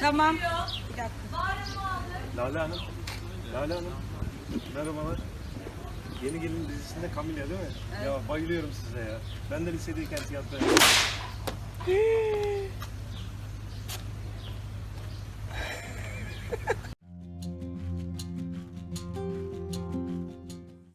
Tamam. Bir dakika. Lale Hanım. Lale Hanım. Merhabalar. Yeni Gelin dizisinde Camilla değil mi? Ya bayılıyorum size ya. Ben de lisedeyken tiyatro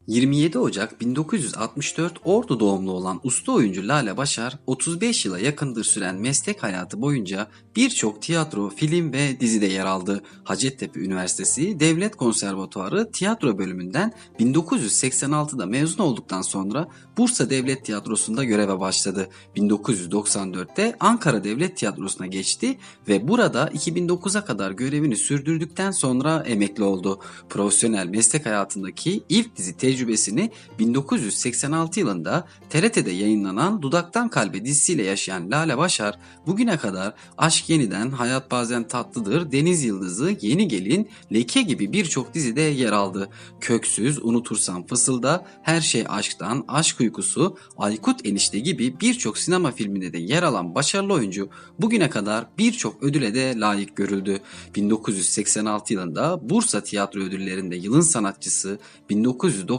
27 Ocak 1964 Ordu doğumlu olan usta oyuncu Lale Başar, 35 yıla yakındır süren meslek hayatı boyunca birçok tiyatro, film ve dizide yer aldı. Hacettepe Üniversitesi Devlet Konservatuarı tiyatro bölümünden 1986'da mezun olduktan sonra Bursa Devlet Tiyatrosu'nda göreve başladı. 1994'te Ankara Devlet Tiyatrosu'na geçti ve burada 2009'a kadar görevini sürdürdükten sonra emekli oldu. Profesyonel meslek hayatındaki ilk dizi tecrübesini 1986 yılında TRT'de yayınlanan Dudaktan Kalbe dizisiyle yaşayan Lale Başar bugüne kadar Aşk Yeniden, Hayat Bazen Tatlıdır, Deniz Yıldızı, Yeni Gelin, Leke gibi birçok dizide yer aldı. Köksüz, Unutursam Fısılda, Her Şey Aşktan, Aşk Uykusu, Aykut Enişte gibi birçok sinema filminde de yer alan başarılı oyuncu bugüne kadar birçok ödüle de layık görüldü. 1986 yılında Bursa Tiyatro Ödülleri'nde yılın sanatçısı,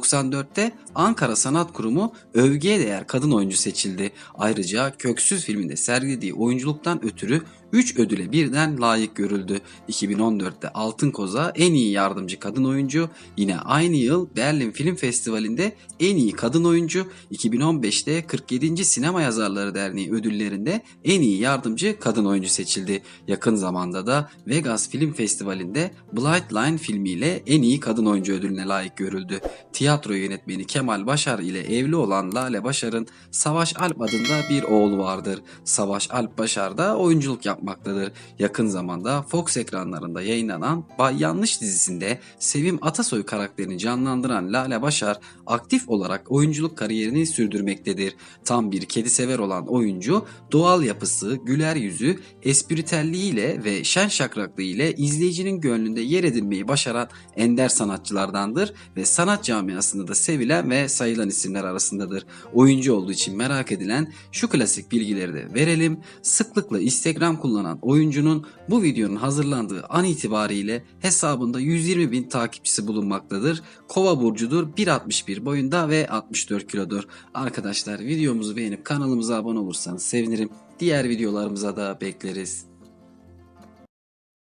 1994'te Ankara Sanat Kurumu övgüye değer kadın oyuncu seçildi. Ayrıca Köksüz filminde sergilediği oyunculuktan ötürü 3 ödüle birden layık görüldü. 2014'te Altın Koza en iyi yardımcı kadın oyuncu, yine aynı yıl Berlin Film Festivali'nde en iyi kadın oyuncu, 2015'te 47. Sinema Yazarları Derneği ödüllerinde en iyi yardımcı kadın oyuncu seçildi. Yakın zamanda da Vegas Film Festivali'nde Blind Line filmiyle en iyi kadın oyuncu ödülüne layık görüldü. Tiyatro yönetmeni Kemal Başar ile evli olan Lale Başar'ın Savaş Alp adında bir oğlu vardır. Savaş Alp Başar da oyunculuk yapmaktadır. Yakın zamanda Fox ekranlarında yayınlanan Bay Yanlış dizisinde Sevim Atasoy karakterini canlandıran Lale Başar aktif olarak oyunculuk kariyerini sürdürmektedir. Tam bir kedi sever olan oyuncu doğal yapısı, güler yüzü, espritüelliğiyle ve şen şakraklığı ile izleyicinin gönlünde yer edinmeyi başaran ender sanatçılardandır ve sanat camiasında da sevilen ve sayılan isimler arasındadır. Oyuncu olduğu için merak edilen şu klasik bilgileri de verelim. Sıklıkla Instagram kullanan oyuncunun bu videonun hazırlandığı an itibariyle hesabında 120 bin takipçisi bulunmaktadır. Kova burcudur, 1.61 boyunda ve 64 kilodur. Arkadaşlar videomuzu beğenip kanalımıza abone olursanız sevinirim. Diğer videolarımıza da bekleriz.